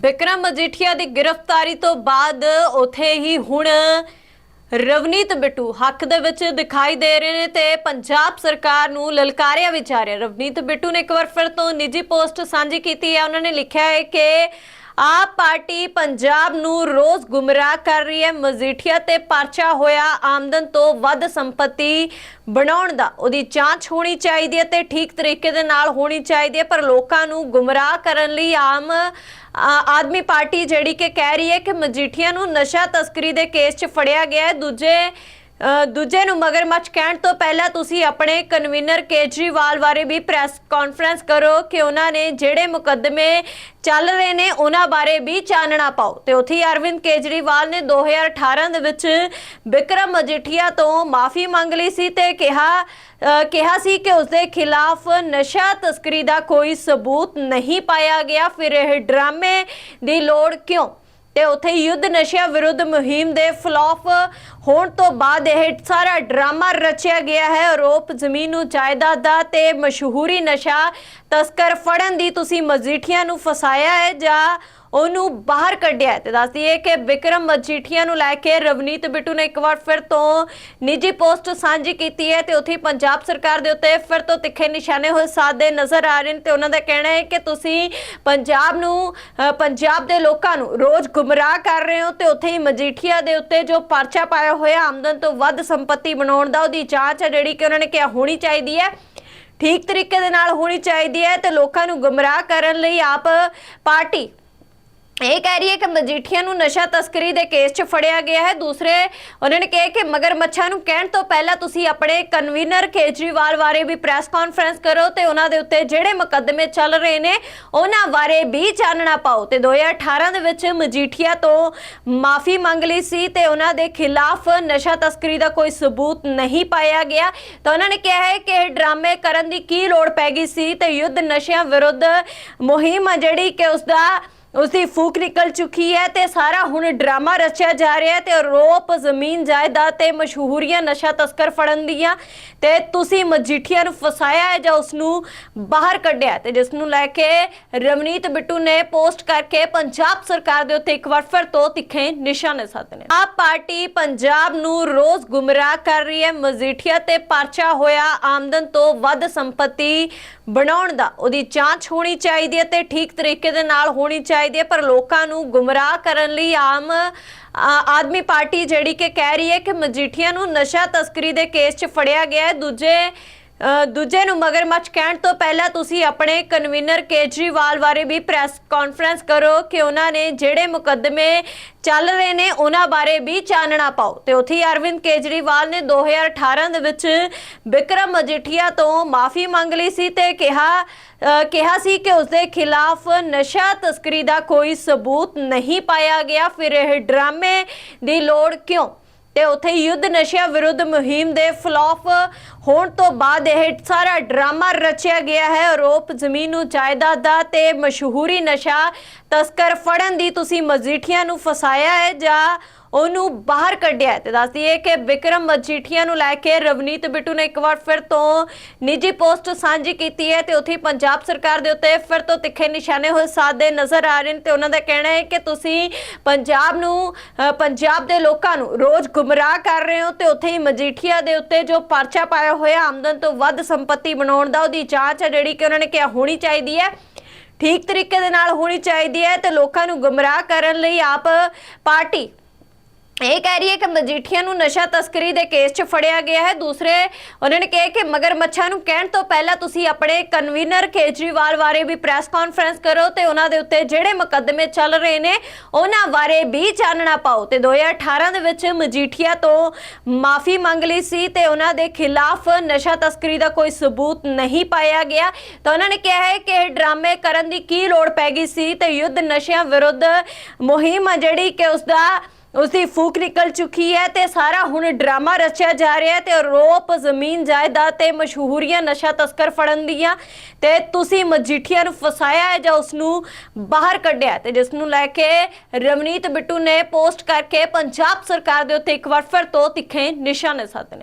ਵਿਕਰਮ ਮਜੀਠੀਆ ਦੀ ਗ੍ਰਿਫਤਾਰੀ ਤੋਂ ਬਾਅਦ ਉਥੇ ਹੀ ਹੁਣ ਰਵਨੀਤ ਬਿੱਟੂ ਹੱਕ ਦੇ ਵਿੱਚ ਦਿਖਾਈ ਦੇ ਰਹੇ ਨੇ ਤੇ ਪੰਜਾਬ ਸਰਕਾਰ ਨੂੰ ਲਲਕਾਰਿਆ ਵਿਚਾਰਿਆ ਰਵਨੀਤ ਬਿੱਟੂ ਨੇ ਇੱਕ ਵਾਰ ਫਿਰ ਤੋਂ ਨਿੱਜੀ ਪੋਸਟ ਸਾਂਝੀ ਕੀਤੀ ਹੈ। ਉਹਨਾਂ ਨੇ ਲਿਖਿਆ ਹੈ ਕਿ ਆਪ ਪਾਰਟੀ ਪੰਜਾਬ ਨੂੰ ਰੋਜ਼ ਗੁੰਮਰਾਹ ਕਰ ਰਹੀ ਹੈ। ਮਜੀਠੀਆ ਤੇ ਪਰਚਾ ਹੋਇਆ ਆਮਦਨ ਤੋਂ ਵੱਧ ਸੰਪਤੀ ਬਣਾਉਣ ਦਾ। ਉਹਦੀ ਜਾਂਚ ਹੋਣੀ ਚਾਹੀਦੀ ਹੈ ਤੇ ਠੀਕ ਤਰੀਕੇ ਦੇ ਨਾਲ ਹੋਣੀ ਚਾਹੀਦੀ ਹੈ, ਪਰ ਲੋਕਾਂ ਨੂੰ ਗੁੰਮਰਾਹ ਕਰਨ ਲਈ ਆਮ ਆਦਮੀ ਪਾਰਟੀ ਜਿਹੜੀ ਕਿ ਕਹਿ ਰਹੀ ਹੈ ਕਿ ਮਜੀਠੀਆ ਨੂੰ ਨਸ਼ਾ ਤਸਕਰੀ ਦੇ ਕੇਸ 'ਚ ਫੜਿਆ ਗਿਆ ਹੈ। ਦੂਜੇ ਦੂਜੇ ਨੂੰ ਮਗਰਮੱਛ ਕਹਿਣ ਤੋਂ ਪਹਿਲਾਂ ਤੁਸੀਂ ਆਪਣੇ ਕਨਵੀਨਰ ਕੇਜਰੀਵਾਲ ਬਾਰੇ ਵੀ ਪ੍ਰੈਸ ਕਾਨਫਰੰਸ ਕਰੋ ਕਿ ਉਹਨਾਂ ਨੇ ਜਿਹੜੇ ਮੁਕੱਦਮੇ ਚੱਲ ਰਹੇ ਨੇ ਉਹਨਾਂ ਬਾਰੇ ਵੀ ਚਾਨਣਾ ਪਾਓ। ਤੇ ਉੱਥੇ ਹੀ ਅਰਵਿੰਦ ਕੇਜਰੀਵਾਲ ਨੇ 2018 ਦੇ ਵਿੱਚ ਵਿਕਰਮ ਮਜੀਠੀਆ ਤੋਂ ਮਾਫੀ ਮੰਗ ਲਈ ਸੀ ਤੇ ਕਿਹਾ ਕਿਹਾ ਸੀ ਕਿ ਉਸ ਦੇ ਖਿਲਾਫ ਨਸ਼ਾ ਤਸਕਰੀ ਦਾ ਕੋਈ ਸਬੂਤ ਨਹੀਂ ਪਾਇਆ ਗਿਆ। ਫਿਰ ਇਹ ਡਰਾਮੇ ਦੀ ਲੋੜ ਕਿਉਂ? ਤੇ ਉੱਥੇ ਯੁੱਧ ਨਸ਼ਿਆਂ ਵਿਰੁੱਧ ਮੁਹਿੰਮ ਦੇ ਫਲॉप ਹੋਣ ਤੋਂ ਬਾਅਦ ਇਹ ਸਾਰਾ ਡਰਾਮਾ ਰਚਿਆ ਗਿਆ ਹੈ ਆਰੋਪ ਜ਼ਮੀਨ ਨੂੰ ਜਾਇਦਾਦ ਦਾ ਤੇ ਮਸ਼ਹੂਰੀ ਨਸ਼ਾ ਤਸਕਰ ਫੜਨ ਦੀ ਤੁਸੀਂ ਮਜੀਠੀਆਂ ਨੂੰ ਫਸਾਇਆ ਹੈ ਜਾਂ ਉਹਨੂੰ ਬਾਹਰ ਕੱਢਿਆ ਹੈ? ਤੇ ਦੱਸਦੀ ਦਈਏ ਕਿ ਵਿਕਰਮ ਮਜੀਠੀਆ ਨੂੰ ਲੈ ਕੇ ਰਵਨੀਤ ਬਿੱਟੂ ਨੇ ਇੱਕ ਵਾਰ ਫਿਰ ਤੋਂ ਨਿੱਜੀ ਪੋਸਟ ਸਾਂਝੀ ਕੀਤੀ ਹੈ ਤੇ ਉੱਥੇ ਪੰਜਾਬ ਸਰਕਾਰ ਦੇ ਉੱਤੇ ਫਿਰ ਤੋਂ ਤਿੱਖੇ ਨਿਸ਼ਾਨੇ ਹੋਏ ਸਾਦੇ ਨਜ਼ਰ ਆ ਰਹੇ ਨੇ ਤੇ ਉਹਨਾਂ ਦਾ ਕਹਿਣਾ ਹੈ ਕਿ ਤੁਸੀਂ ਪੰਜਾਬ ਨੂੰ ਪੰਜਾਬ ਦੇ ਲੋਕਾਂ ਨੂੰ ਰੋਜ਼ ਗੁੰਮਰਾਹ ਕਰ ਰਹੇ ਹੋ ਤੇ ਉੱਥੇ ਹੀ ਮਜੀਠੀਆ ਦੇ ਉੱਤੇ ਜੋ ਪਰਚਾ ਪਾਇਆ ਹੋਇਆ ਆਮਦਨ ਤੋਂ ਵੱਧ ਸੰਪਤੀ ਬਣਾਉਣ ਦਾ ਉਹਦੀ ਜਾਂਚ ਹੈ ਜਿਹੜੀ ਕਿ ਉਹਨਾਂ ਨੇ ਕਿਹਾ ਹੋਣੀ ਚਾਹੀਦੀ ਹੈ। ਠੀਕ ਤਰੀਕੇ ਦੇ ਨਾਲ ਹੋਣੀ ਚਾਹੀਦੀ ਹੈ ਤੇ ਲੋਕਾਂ ਨੂੰ ਗੁੰਮਰਾਹ ਕਰਨ ਲਈ ਆਪ ਪਾਰਟੀ ਇਹ ਕਹਿ ਰਹੀ ਹੈ ਕਿ ਮਜੀਠੀਆ ਨੂੰ ਨਸ਼ਾ ਤਸਕਰੀ ਦੇ ਕੇਸ 'ਚ ਫੜਿਆ ਗਿਆ ਹੈ। ਦੂਸਰੇ ਉਹਨਾਂ ਨੇ ਕਿਹਾ ਕਿ ਮਗਰਮੱਛਾਂ ਨੂੰ ਕਹਿਣ ਤੋਂ ਪਹਿਲਾਂ ਤੁਸੀਂ ਆਪਣੇ ਕਨਵੀਨਰ ਕੇਜਰੀਵਾਲ ਬਾਰੇ ਵੀ ਪ੍ਰੈਸ ਕਾਨਫਰੰਸ ਕਰੋ ਤੇ ਉਹਨਾਂ ਦੇ ਉੱਤੇ ਜਿਹੜੇ ਮੁਕੱਦਮੇ ਚੱਲ ਰਹੇ ਨੇ, ਉਹਨਾਂ ਬਾਰੇ ਵੀ ਚਾਨਣਾ ਪਾਓ। ਤੇ 2018 ਦੇ ਵਿੱਚ ਮਜੀਠੀਆ ਤੋਂ ਮਾਫੀ ਮੰਗ ਲਈ ਸੀ ਤੇ ਉਹਨਾਂ ਦੇ ਖਿਲਾਫ ਨਸ਼ਾ ਤਸਕਰੀ ਦਾ ਕੋਈ ਸਬੂਤ ਨਹੀਂ ਪਾਇਆ ਗਿਆ। ਤਾਂ ਉਹਨਾਂ ਨੇ ਕਿਹਾ ਹੈ ਕਿ ਇਹ ਡਰਾਮੇ ਕਰਨ ਦੀ ਕੀ ਲੋੜ ਪੈ ਗਈ ਸੀ ਤੇ ਯੁੱਧ ਨਸ਼ਿਆਂ ਵਿਰੁੱਧ ਮੁਹਿੰਮ ਆ ਜਿਹੜੀ ਕਿ ਉਸ ਦਾ ਉਸਦੀ ਫੂਕ ਨਿਕਲ ਚੁੱਕੀ ਹੈ ਤੇ ਸਾਰਾ ਹੁਣ ਡਰਾਮਾ ਰਚਿਆ ਜਾ ਰਿਹਾ ਹੈ ਤੇ ਆਰੋਪ ਜ਼ਮੀਨ ਜਾਇਦਾਦ ਤੇ ਮਸ਼ਹੂਰੀਆਂ ਨਸ਼ਾ ਤਸਕਰ ਫੜਨ ਦੀਆਂ ਤੇ ਤੁਸੀਂ ਮਜੀਠੀਆ ਨੂੰ ਫਸਾਇਆ ਹੈ ਜਾਂ ਉਸ ਨੂੰ ਬਾਹਰ ਕੱਢਿਆ ਤੇ ਜਿਸ ਨੂੰ ਲੈ ਕੇ ਰਵਨੀਤ ਬਿੱਟੂ ਨੇ ਪੋਸਟ ਕਰਕੇ ਪੰਜਾਬ ਸਰਕਾਰ ਦੇ ਉੱਤੇ ਇੱਕ ਵਾਰ ਫਿਰ ਤੋਂ ਤਿੱਖੇ ਨਿਸ਼ਾਨੇ ਸਾਧੇ ਨੇ। ਆਪ ਪਾਰਟੀ ਪੰਜਾਬ ਨੂੰ ਰੋਜ਼ ਗੁੰਮਰਾਹ ਕਰ ਰਹੀ ਹੈ। ਮਜੀਠੀਆ ਤੇ ਪਰਚਾ ਹੋਇਆ ਆਮਦਨ ਤੋਂ ਵੱਧ ਸੰਪਤੀ ਬਣਾਉਣ ਦਾ। ਉਹਦੀ ਜਾਂਚ ਹੋਣੀ ਚਾਹੀਦੀ ਹੈ ਤੇ ਠੀਕ ਤਰੀਕੇ ਦੇ ਨਾਲ ਹੋਣੀ ਚਾਹੀਦੀ ਹੈ, ਪਰ ਲੋਕਾਂ ਨੂੰ ਗੁੰਮਰਾਹ ਕਰਨ ਲਈ ਆਮ ਆਦਮੀ ਪਾਰਟੀ ਜਿਹੜੀ ਕਿ ਕਹਿ ਰਹੀ ਹੈ ਕਿ ਮਜੀਠੀਆ ਨੂੰ ਨਸ਼ਾ ਤਸਕਰੀ ਦੇ ਕੇਸ 'ਚ ਫੜਿਆ ਗਿਆ ਹੈ। ਦੂਜੇ ਦੂਜੇ ਨੂੰ ਮਗਰਮੱਛ ਕਹਿਣ ਤੋਂ ਪਹਿਲਾਂ ਤੁਸੀਂ ਆਪਣੇ ਕਨਵੀਨਰ ਕੇਜਰੀਵਾਲ ਬਾਰੇ ਵੀ ਪ੍ਰੈਸ ਕਾਨਫਰੰਸ ਕਰੋ ਕਿ ਉਹਨਾਂ ਨੇ ਜਿਹੜੇ ਮੁਕੱਦਮੇ ਚੱਲ ਰਹੇ ਨੇ ਉਹਨਾਂ ਬਾਰੇ ਵੀ ਚਾਨਣਾ ਪਾਓ। ਤੇ ਉੱਥੇ ਹੀ ਅਰਵਿੰਦ ਕੇਜਰੀਵਾਲ ਨੇ 2018 ਦੇ ਵਿੱਚ ਵਿਕਰਮ ਮਜੀਠੀਆ ਤੋਂ ਮਾਫੀ ਮੰਗ ਲਈ ਸੀ ਤੇ ਕਿਹਾ ਕਿਹਾ ਸੀ ਕਿ ਉਸ ਦੇ ਖਿਲਾਫ ਨਸ਼ਾ ਤਸਕਰੀ ਦਾ ਕੋਈ ਸਬੂਤ ਨਹੀਂ ਪਾਇਆ ਗਿਆ। ਫਿਰ ਇਹ ਡਰਾਮੇ ਦੀ ਲੋੜ ਕਿਉਂ? ਤੇ ਉੱਥੇ ਯੁੱਧ ਨਸ਼ਿਆਂ ਵਿਰੁੱਧ ਮੁਹਿੰਮ ਦੇ ਫਲॉप ਹੋਣ ਤੋਂ ਬਾਅਦ ਇਹ ਸਾਰਾ ਡਰਾਮਾ ਰਚਿਆ ਗਿਆ ਹੈ ਆਰੋਪ ਜ਼ਮੀਨ ਨੂੰ ਜਾਇਦਾਦ ਦਾ ਤੇ ਮਸ਼ਹੂਰੀ ਨਸ਼ਾ ਤਸਕਰ ਫੜਨ ਦੀ ਤੁਸੀਂ ਮਜੀਠੀਆਂ ਨੂੰ ਫਸਾਇਆ ਹੈ ਜਾਂ ਉਹਨੂੰ ਬਾਹਰ ਕੱਢਿਆ ਹੈ। ਤੇ ਦੱਸ ਦਈਏ ਕਿ ਵਿਕਰਮ ਮਜੀਠੀਆ ਨੂੰ ਲੈ ਕੇ ਰਵਨੀਤ ਬਿੱਟੂ ਨੇ ਇੱਕ ਵਾਰ ਫਿਰ ਤੋਂ ਨਿੱਜੀ ਪੋਸਟ ਸਾਂਝੀ ਕੀਤੀ ਹੈ ਤੇ ਉੱਥੇ ਪੰਜਾਬ ਸਰਕਾਰ ਦੇ ਉੱਤੇ ਫਿਰ ਤੋਂ ਤਿੱਖੇ ਨਿਸ਼ਾਨੇ ਹੋਏ ਸਾਦੇ ਨਜ਼ਰ ਆ ਰਹੇ ਨੇ ਤੇ ਉਹਨਾਂ ਦਾ ਕਹਿਣਾ ਹੈ ਕਿ ਤੁਸੀਂ ਪੰਜਾਬ ਨੂੰ ਪੰਜਾਬ ਦੇ ਲੋਕਾਂ ਨੂੰ ਰੋਜ਼ ਗੁੰਮਰਾਹ ਕਰ ਰਹੇ ਹੋ ਤੇ ਉੱਥੇ ਹੀ ਮਜੀਠੀਆ ਦੇ ਉੱਤੇ ਜੋ ਪਰਚਾ ਪਾਇਆ ਹੋਇਆ ਆਮਦਨ ਤੋਂ ਵੱਧ ਸੰਪਤੀ ਬਣਾਉਣ ਦਾ ਉਹਦੀ ਜਾਂਚ ਹੈ, ਜਿਹੜੀ ਕਿ ਉਹਨਾਂ ਨੇ ਕਿਹਾ ਹੋਣੀ ਚਾਹੀਦੀ ਹੈ। ਠੀਕ ਤਰੀਕੇ ਦੇ ਨਾਲ ਹੋਣੀ ਚਾਹੀਦੀ ਹੈ ਤੇ ਲੋਕਾਂ ਨੂੰ ਗੁੰਮਰਾਹ ਕਰਨ ਲਈ ਆਪ ਪਾਰਟੀ ਇਹ ਕਹਿ ਰਹੀ ਹੈ ਕਿ ਮਜੀਠੀਆ ਨੂੰ ਨਸ਼ਾ ਤਸਕਰੀ ਦੇ ਕੇਸ 'ਚ ਫੜਿਆ ਗਿਆ ਹੈ। ਦੂਸਰੇ ਉਹਨਾਂ ਨੇ ਕਿਹਾ ਕਿ ਮਗਰਮੱਛਾਂ ਨੂੰ ਕਹਿਣ ਤੋਂ ਪਹਿਲਾਂ ਤੁਸੀਂ ਆਪਣੇ ਕਨਵੀਨਰ ਕੇਜਰੀਵਾਲ ਬਾਰੇ ਵੀ ਪ੍ਰੈਸ ਕਾਨਫਰੰਸ ਕਰੋ ਤੇ ਉਹਨਾਂ ਦੇ ਉੱਤੇ ਜਿਹੜੇ ਮੁਕੱਦਮੇ ਚੱਲ ਰਹੇ ਨੇ, ਉਹਨਾਂ ਬਾਰੇ ਵੀ ਚਾਨਣਾ ਪਾਓ। ਤੇ 2018 ਦੇ ਵਿੱਚ ਮਜੀਠੀਆ ਤੋਂ ਮਾਫੀ ਮੰਗ ਲਈ ਸੀ ਤੇ ਉਹਨਾਂ ਦੇ ਖਿਲਾਫ ਨਸ਼ਾ ਤਸਕਰੀ ਦਾ ਕੋਈ ਸਬੂਤ ਨਹੀਂ ਪਾਇਆ ਗਿਆ। ਤਾਂ ਉਹਨਾਂ ਨੇ ਕਿਹਾ ਹੈ ਕਿ ਇਹ ਡਰਾਮੇ ਕਰਨ ਦੀ ਕੀ ਲੋੜ ਪੈ ਗਈ ਸੀ ਤੇ ਯੁੱਧ ਨਸ਼ਿਆਂ ਵਿਰੁੱਧ ਮੁਹਿੰਮ ਆ ਜਿਹੜੀ ਕਿ ਉਸ ਦਾ ਉਸਦੀ ਫੂਕ ਨਿਕਲ ਚੁੱਕੀ ਹੈ ਤੇ ਸਾਰਾ ਹੁਣ ਡਰਾਮਾ ਰਚਿਆ ਜਾ ਰਿਹਾ ਹੈ ਤੇ ਆਰੋਪ ਜ਼ਮੀਨ ਜਾਇਦਾਦ ਤੇ ਮਸ਼ਹੂਰੀਆਂ ਨਸ਼ਾ ਤਸਕਰ ਫੜਨ ਦੀਆਂ ਤੇ ਤੁਸੀਂ ਮਜੀਠੀਆ ਨੂੰ ਫਸਾਇਆ ਹੈ ਜਾਂ ਉਸ ਨੂੰ ਬਾਹਰ ਕੱਢਿਆ ਹੈ ਤੇ ਜਿਸ ਨੂੰ ਲੈ ਕੇ ਰਵਨੀਤ ਬਿੱਟੂ ਨੇ ਪੋਸਟ ਕਰਕੇ ਪੰਜਾਬ ਸਰਕਾਰ ਦੇ ਉੱਤੇ ਇੱਕ ਵਾਰ ਫਿਰ ਤੋਂ ਤਿੱਖੇ ਨਿਸ਼ਾਨੇ ਸਾਧੇ